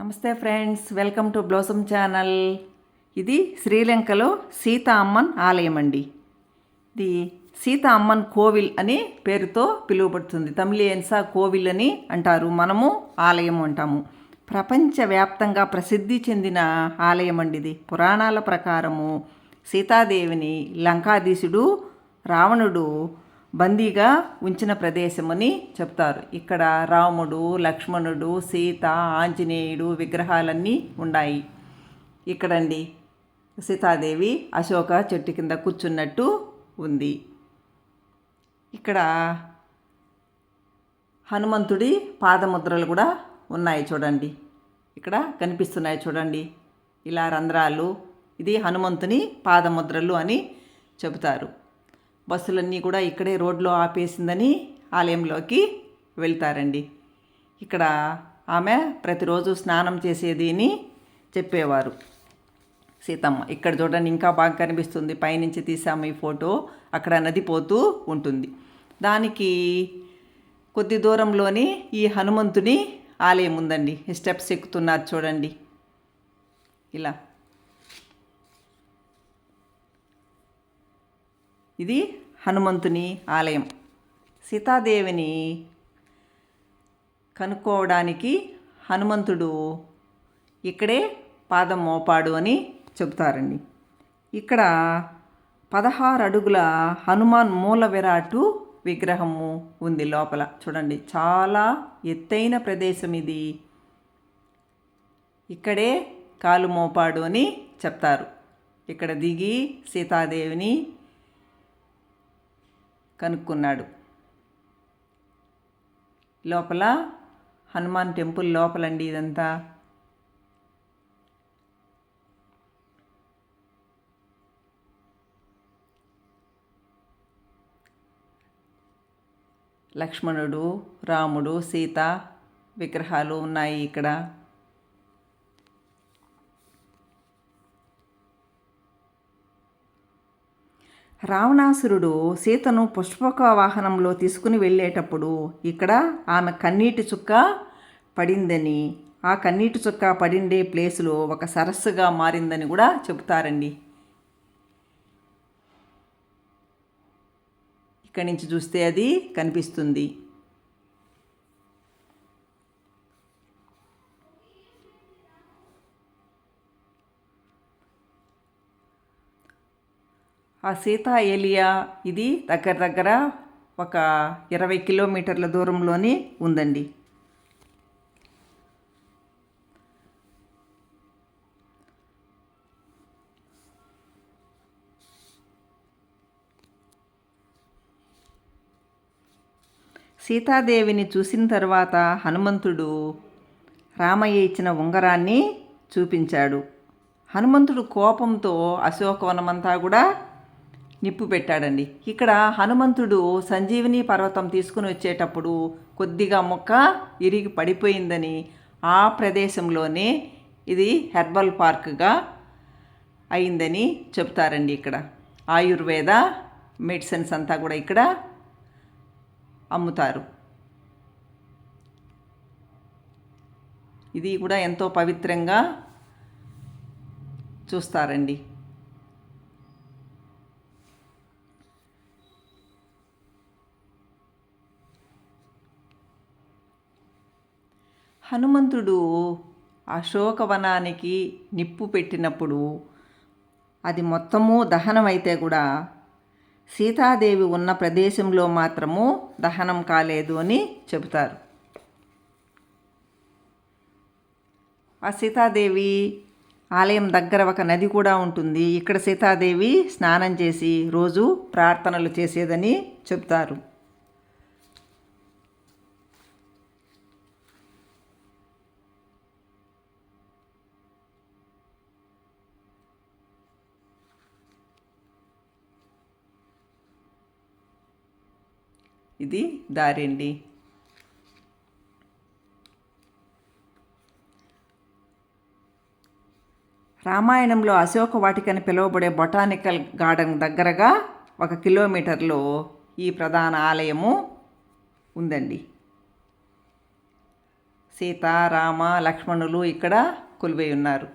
నమస్తే friends welcome to blossom channel. ఇది శ్రీలంకలో సీతా అమ్మన్ ఆలయం అండి. ఇది సీతా అమ్మన్ కోవిల్ అని పేరుతో పిలువబడుతుంది. తమిళియన్సా కోవిల్ అని అంటారు. మనము ఆలయం అంటాము. ప్రపంచవ్యాప్తంగా ప్రసిద్ధి చెందిన ఆలయం అండి ఇది. పురాణాల ప్రకారము సీతాదేవిని లంకాధీశుడు రావణుడు బందీగా ఉంచిన ప్రదేశమని చెప్తారు. ఇక్కడ రాముడు లక్ష్మణుడు సీత ఆంజనేయుడు విగ్రహాలన్నీ ఉన్నాయి. ఇక్కడండి. సీతాదేవి అశోక చెట్టు కింద కూర్చున్నట్టు ఉంది. ఇక్కడ హనుమంతుడి పాదముద్రలు కూడా ఉన్నాయి చూడండి. ఇక్కడ కనిపిస్తున్నాయి చూడండి. ఇలా రంధ్రాలు. ఇది హనుమంతుని పాదముద్రలు అని చెబుతారు. బస్సులన్నీ కూడా ఇక్కడే రోడ్లో ఆపేసిందని ఆలయంలోకి వెళ్తారండి. ఇక్కడ ఆమె ప్రతిరోజు స్నానం చేసేది అని చెప్పేవారు. సీతమ్మ ఇక్కడ చూడండి ఇంకా బాగా కనిపిస్తుంది. పైనుంచి తీసాము ఈ ఫోటో అక్కడ నది పోతూ ఉంటుంది. దానికి కొద్ది దూరంలోని ఈ హనుమంతుని ఆలయం ఉందండి. ఈ స్టెప్స్ ఎక్కుతున్నారు చూడండి. ఇలా. ఇది హనుమంతుని ఆలయం. సీతాదేవిని కనుక్కోవడానికి హనుమంతుడు ఇక్కడే పాదం మోపాడు అని చెబుతారండి. ఇక్కడ పదహారు అడుగుల హనుమాన్ మూల విరాటు విగ్రహము ఉంది లోపల. చూడండి చాలా ఎత్తైన ప్రదేశం ఇది. ఇక్కడే కాలు మోపాడు అని చెప్తారు. ఇక్కడ దిగి సీతాదేవిని కనుక్కున్నాడు. లోపల హనుమాన్ టెంపుల్ లోపలండి ఇదంతా. లక్ష్మణుడు రాముడు సీత విగ్రహాలు ఉన్నాయి ఇక్కడ. రావణాసురుడు సీతను పుష్పక వాహనంలో తీసుకుని వెళ్ళేటప్పుడు ఇక్కడ ఆమె కన్నీటి చుక్క పడిందని ఆ కన్నీటి చుక్క పడిండే ప్లేసులో ఒక సరస్సుగా మారిందని కూడా చెబుతారండి. ఇక్కడి నుంచి చూస్తే అది కనిపిస్తుంది. ఆ సీతా ఏలియా ఇది దగ్గర దగ్గర ఒక ఇరవై కిలోమీటర్ల దూరంలోనే ఉందండి. సీతాదేవిని చూసిన తర్వాత హనుమంతుడు రామయ్య ఇచ్చిన ఉంగరాన్ని చూపించాడు. హనుమంతుడు కోపంతో అశోకవనమంతా కూడా నిప్పు పెట్టాడండి. ఇక్కడ హనుమంతుడు సంజీవిని పర్వతం తీసుకుని వచ్చేటప్పుడు కొద్దిగా మొక్క ఇరిగి పడిపోయిందని ఆ ప్రదేశంలోనే ఇది హెర్బల్ పార్క్గా అయిందని చెప్తారండి ఇక్కడ. ఆయుర్వేద మెడిసిన్స్ అంతా కూడా ఇక్కడ అమ్ముతారు. ఇది కూడా ఎంతో పవిత్రంగా చూస్తారండి. హనుమంతుడు అశోకవనానికి నిప్పు పెట్టినప్పుడు అది మొత్తము దహనమైతే కూడా సీతాదేవి ఉన్న ప్రదేశంలో మాత్రము దహనం కాలేదు అని చెబుతారు. ఆ సీతాదేవి ఆలయం దగ్గర ఒక నది కూడా ఉంటుంది. ఇక్కడ సీతాదేవి స్నానం చేసి రోజు ప్రార్థనలు చేసేదని చెప్తారు ఇది దారి అండి రామాయణంలో అశోక వాటికని పిలువబడే బొటానికల్ గార్డెన్ దగ్గరగా ఒక కిలోమీటర్లో ఈ ప్రధాన ఆలయము ఉందండి. సీత రామ లక్ష్మణులు ఇక్కడ కొలువై ఉన్నారు.